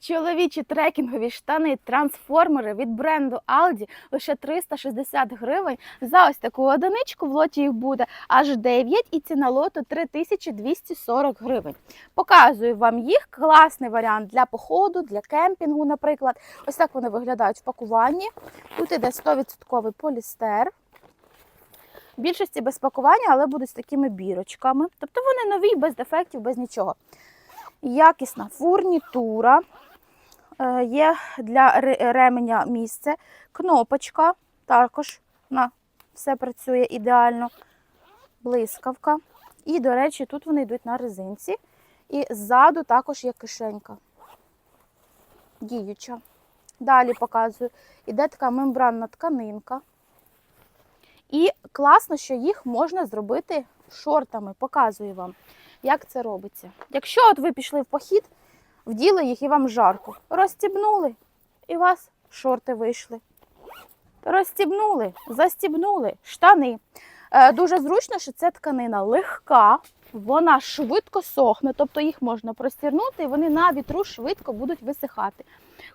Чоловічі трекінгові штани трансформери від бренду Aldi лише 360 гривень. За ось таку одиничку в лоті їх буде аж 9 і ціна лоту 3240 гривень. Показую вам їх. Класний варіант для походу, для кемпінгу, наприклад. Ось так вони виглядають в пакуванні. Тут іде 100% полістер. Більшості без пакування, але будуть з такими бірочками. Тобто вони нові, без дефектів, без нічого. Якісна фурнітура. Е, Є для ременя місце. Кнопочка також на все працює ідеально. Блискавка. І, до речі, тут вони йдуть на резинці. І ззаду також є кишенька. Діюча. Далі показую. Іде така мембранна тканинка. І класно, що їх можна зробити шортами. Показую вам, як це робиться. Якщо от ви пішли в похід, вділи їх і вам жарко. Розстібнули, і у вас шорти вийшли. Розстібнули, застібнули, штани. Е, дуже зручно, що ця тканина легка, вона швидко сохне, тобто їх можна простірнути, і вони на вітру швидко будуть висихати.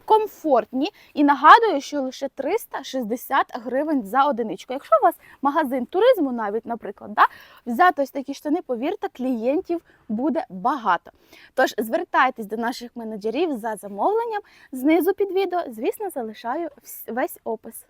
Комфортні і нагадую, що лише 360 гривень за одиничку. Якщо у вас магазин туризму, навіть, наприклад, да, взяти ось такі штани, повірте, клієнтів буде багато. Тож звертайтесь до наших менеджерів за замовленням. Знизу під відео, звісно, залишаю весь опис.